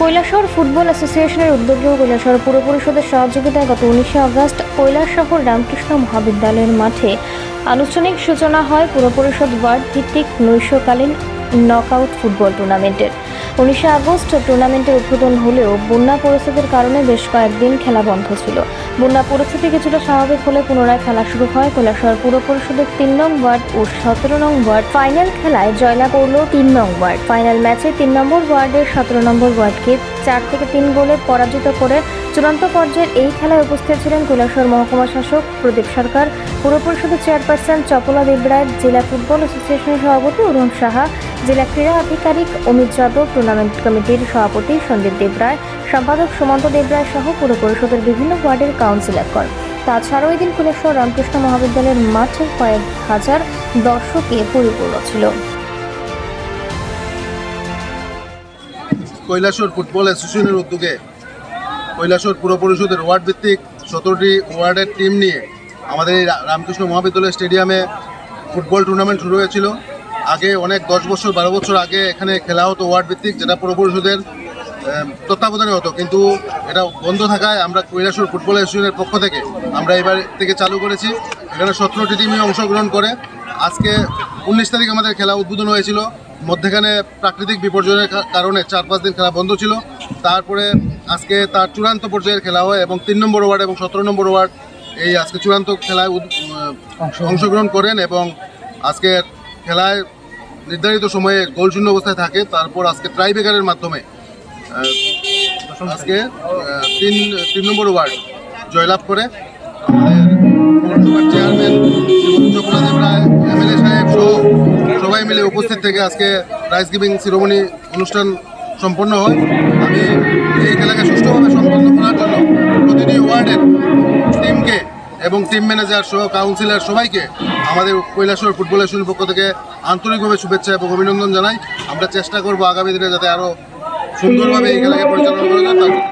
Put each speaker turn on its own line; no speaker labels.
Kailashahar football অ্যাসোসিয়েশনের উদ্যোগে কৈলাসহর পুর পরিষদের সহযোগিতায় গত উনিশে আগস্ট কৈলাসহর রামকৃষ্ণ মহাবিদ্যালয়ের মাঠে আনুষ্ঠানিক সূচনা হয় পুর পরিষদ ওয়ার্ড ভিত্তিক নৈশকালীন নকআউট ফুটবল টুর্নামেন্টের। উনিশে আগস্ট টুর্নামেন্টের উদ্বোধন হলেও বন্যা পরিস্থিতির কারণে বেশ কয়েকদিন খেলা বন্ধ ছিল। বন্যা পরিস্থিতি কিছুটা স্বাভাবিক হলে পুনরায় খেলা শুরু হয়। কৈলাসহর পুর পরিষদের তিন নং ওয়ার্ড ও সতেরো নং ওয়ার্ড ফাইনাল খেলায় জয়লাভ করল তিন নং ওয়ার্ড। ফাইনাল ম্যাচে তিন নম্বর ওয়ার্ডের সতেরো নম্বর ওয়ার্ডকে চার থেকে তিন গোলে পরাজিত করে চূড়ান্ত পর্যায়ের এই খেলায় উপস্থিত ছিলেন কৈলাসহর মহকুমা শাসক প্রদীপ সরকার, পুর পরিষদের চেয়ারপারসন চপলা দেবরায়, জেলা ফুটবল অ্যাসোসিয়েশনের সভাপতি অরুণ সাহা জেলা ক্রীড়া আধিকারিক অমিত যাদব, টুর্নামেন্ট কমিটির সভাপতি সন্দীপ দেবরায় সম্পাদক সুমন্ত দেবরায় সহ পুর পরিষদের বিভিন্ন ওয়ার্ডের কাউন্সিলরগণ। তাছাড়াও ওই দিন কৈলাসহর রামকৃষ্ণ মহাবিদ্যালয়ের মাঠে কয়েক হাজার দর্শকে পরিপূর্ণ ছিল।
কৈলাসর ফুটবল অ্যাসোসিয়েশনের উদ্যোগে কৈলাসর পুর পরিষদের ওয়ার্ড ভিত্তিক সতেরোটি ওয়ার্ডের টিম নিয়ে আমাদের রামকৃষ্ণ মহাবিদ্যালয় স্টেডিয়ামে ফুটবল টুর্নামেন্ট শুরু হয়েছিল। আগে অনেক দশ বছর বারো বছর আগে এখানে খেলা হতো ওয়ার্ড ভিত্তিক যেটা পুর পরিষদের তত্ত্বাবধানে হতো। কিন্তু এটা বন্ধ থাকায় আমরা কৈলাসর ফুটবল অ্যাসোসিয়েশনের পক্ষ থেকে আমরা এবার থেকে চালু করেছি। এখানে সতেরোটি টিমই অংশগ্রহণ করে। আজকে উনিশ তারিখ আমাদের খেলা উদ্বোধন হয়েছিল। মধ্যেখানে প্রাকৃতিক বিপর্যয়ের কারণে চার পাঁচ দিন খেলা বন্ধ ছিল। তারপরে আজকে তার চূড়ান্ত পর্যায়ের খেলা হয় এবং তিন নম্বর ওয়ার্ড এবং সতেরো নম্বর ওয়ার্ড এই আজকে চূড়ান্ত খেলায় অংশগ্রহণ। করেন এবং আজকে খেলায় নির্ধারিত সময়ে গোল শূন্য অবস্থায় থাকে, তারপর আজকে ট্রাইবেকারের মাধ্যমে আজকে তিন তিন নম্বর ওয়ার্ড জয়লাভ করে। চেয়ারম্যান সাহেব সহ সবাই মিলে উপস্থিত থেকে আজকে প্রাইজ গিভিং সিরোমনি অনুষ্ঠান সম্পন্ন হয়। আমি এই খেলাকে সুষ্ঠুভাবে সম্পন্ন করার জন্য এবং টিম ম্যানেজার সহ কাউন্সিলর সবাইকে আমাদের কৈলাসর ফুটবল অ্যাসোসিয়েশনের পক্ষ থেকে আন্তরিকভাবে শুভেচ্ছা এবং অভিনন্দন জানাই। আমরা চেষ্টা করব আগামী দিনে যাতে আরও সুন্দরভাবে এই খেলাকে পরিচালনা করা যায়।